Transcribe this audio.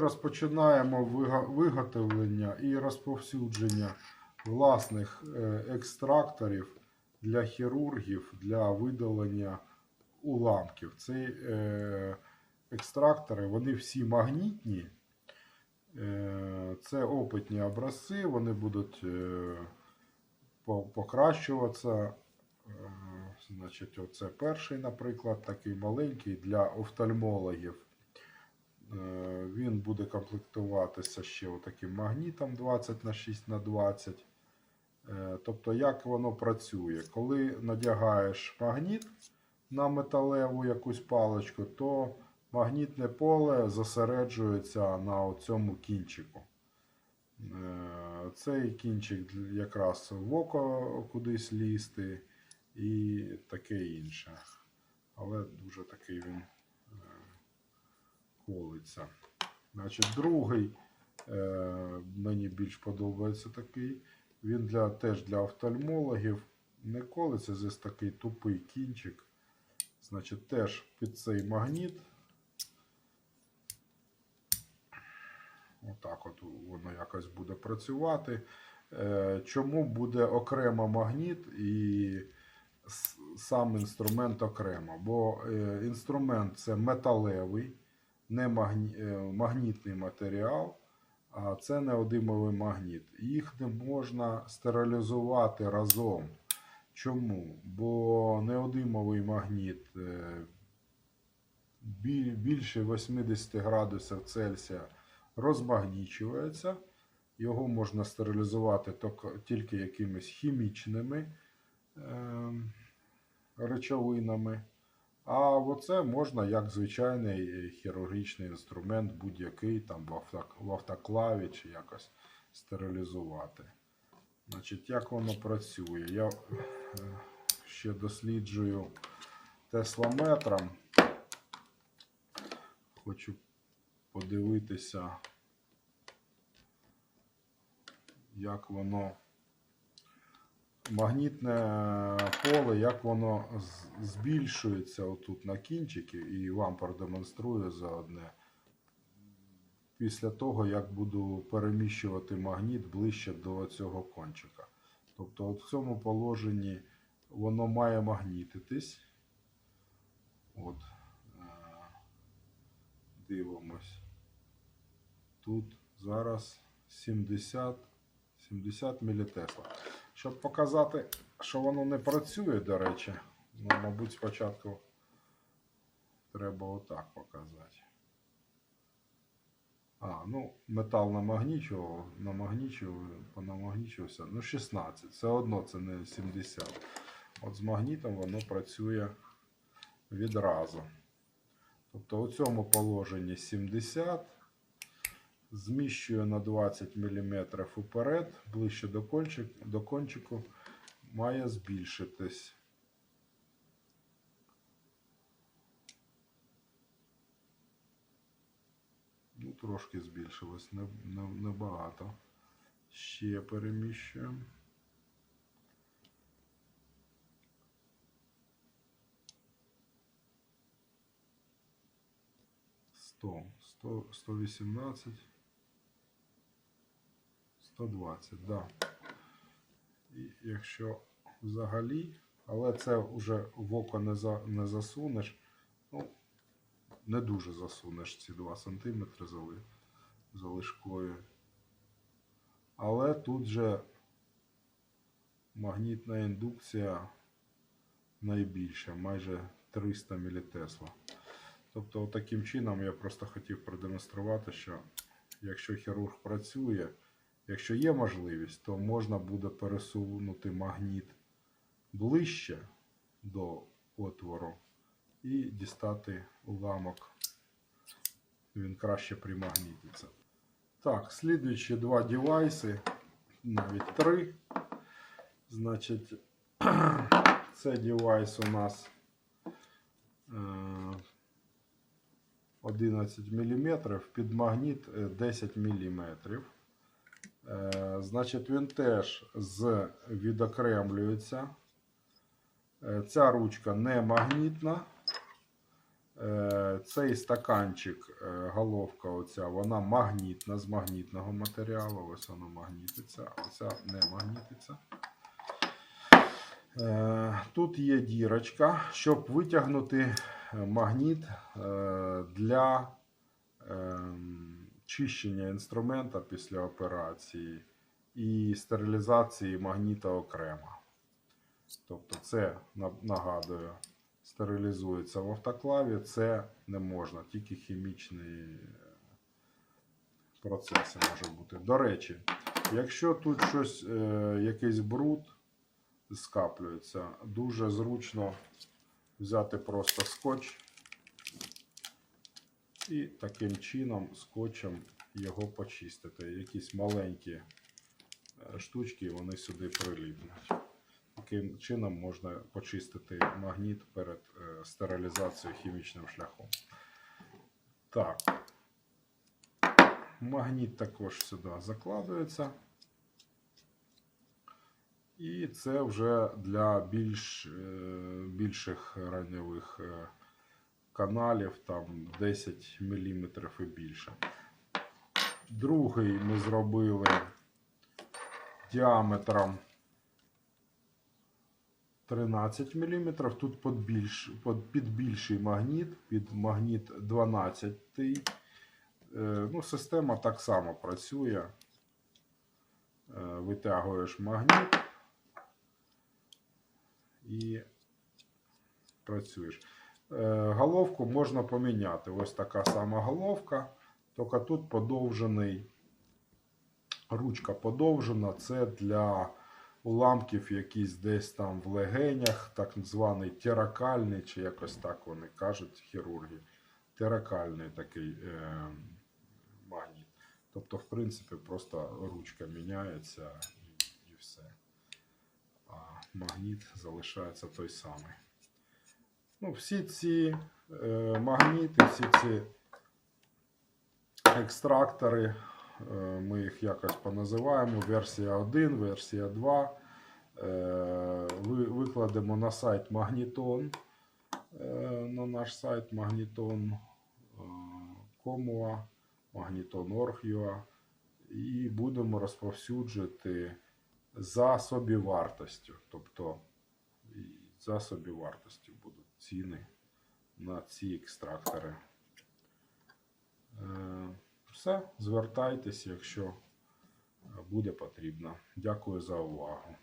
розпочинаємо виготовлення і розповсюдження власних е, екстракторів для хірургів для видалення уламків. Ці е, екстрактори, вони всі магнітні. Е, Це опитні образці, вони будуть покращуватися. Значить, оце перший, наприклад, такий маленький для офтальмологів. Е, Він буде комплектуватися ще отаким магнітом 20 на 6 на 20. Е, Тобто, як воно працює? Коли надягаєш магніт на металеву якусь паличку, то магнітне поле зосереджується на цьому кінчику. Е, Цей кінчик якраз в око кудись лізти і таке інше. Але дуже такий він колиться. Значить, другий е, мені більш подобається такий. Він для, теж для офтальмологів не колиться, здесь такий тупий кінчик. Значить, теж під цей магніт. Отак от воно якось буде працювати. Е, Чому буде окремо магніт і сам інструмент окремо? Бо е, інструмент це металевий, не магні... е, магнітний матеріал, а це неодимовий магніт. Їх не можна стерилізувати разом. Чому? Бо неодимовий магніт е, більше 80 градусів Цельсія розмагнічується. Його можна стерилізувати тільки- якимись хімічними е, речовинами. А оце можна як звичайний хірургічний інструмент, будь-який там в, автоклаві чи якось стерилізувати. Значить, як воно працює? Я е, ще досліджую тесламетром. Хочу подивитися, як воно магнітне поле, як воно збільшується отут на кінчики, і вам продемонструю заодне. Після того, як буду переміщувати магніт ближче до цього кончика. Тобто, от в цьому положенні воно має магнітитись. От, е, дивимось. Тут зараз 70, 70 мілітесла. Щоб показати, що воно не працює, до речі, ну, мабуть, спочатку треба отак показати. А, ну, метал намагнічував, намагнічував, понамагнічувався. Ну, 16. Все одно це не 70. От з магнітом воно працює відразу. Тобто у цьому положенні 70. Зміщую на 20 мм уперед, ближче до, кончик, до кончику, має збільшитись. Ну, трошки збільшилось, не, не, небагато. Ще переміщуємо. Сто, сто вісімнадцять. 120, да. І якщо взагалі, але це вже в око не, за, не засунеш. Ну, не дуже засунеш ці 2 см зали, залишкою. Але тут же магнітна індукція найбільша, майже 300 мілітесла. Тобто, таким чином я просто хотів продемонструвати, що якщо хірург працює, якщо є можливість, то можна буде пересунути магніт ближче до отвору і дістати уламок. Він краще примагнітиться. Так, слідуючі два девайси, навіть три. Значить, це девайс у нас е, 11 мм, під магніт е, 10 мм. Е, Значить, він теж з відокремлюється. Е, Ця ручка не магнітна. Е, Цей стаканчик, головка оця, вона магнітна з магнітного матеріалу. Ось вона магнітиться, оця не магнітиться. Тут є дірочка, щоб витягнути магніт для ем, чищення інструмента після операції і стерилізації магніта окремо. Тобто, це на- нагадую, стерилізується в автоклаві, це не можна, тільки хімічний е, процеси може бути. До речі, якщо тут щось, е, якийсь бруд скаплюється, дуже зручно взяти просто скотч і таким чином скотчем його почистити. Якісь маленькі е, штучки, вони сюди приліпнуть. Таким чином можна почистити магніт перед е, стерилізацією хімічним шляхом. Так. Магніт також сюди закладується. І це вже для більш, е, більших раньових е, каналів, там 10 мм і більше. Другий ми зробили діаметром 13 мм. Тут під, більш, під, під більший магніт, під магніт 12. Е, ну, система так само працює. Е, Витягуєш магніт і працюєш. Е, Головку можна поміняти. Ось така сама головка, тільки тут подовжений, ручка подовжена. Це для уламків якісь десь там в легенях, так званий теракальний, чи якось так вони кажуть, хірурги. Теракальний такий е, магніт. Тобто, в принципі, просто ручка міняється і, і все. А магніт залишається той самий. Ну, всі ці е, магніти, всі ці екстрактори, е, ми їх якось поназиваємо. Версія 1, версія 2. Е, ви, викладемо на сайт Магнітон. Е, на наш сайт Магнітон Комуа, Магнітон.org.ua і будемо розповсюджувати за собівартостю. Тобто за собівартостю будуть ціни на ці екстрактори. Е, Все, звертайтеся, якщо буде потрібно. Дякую за увагу.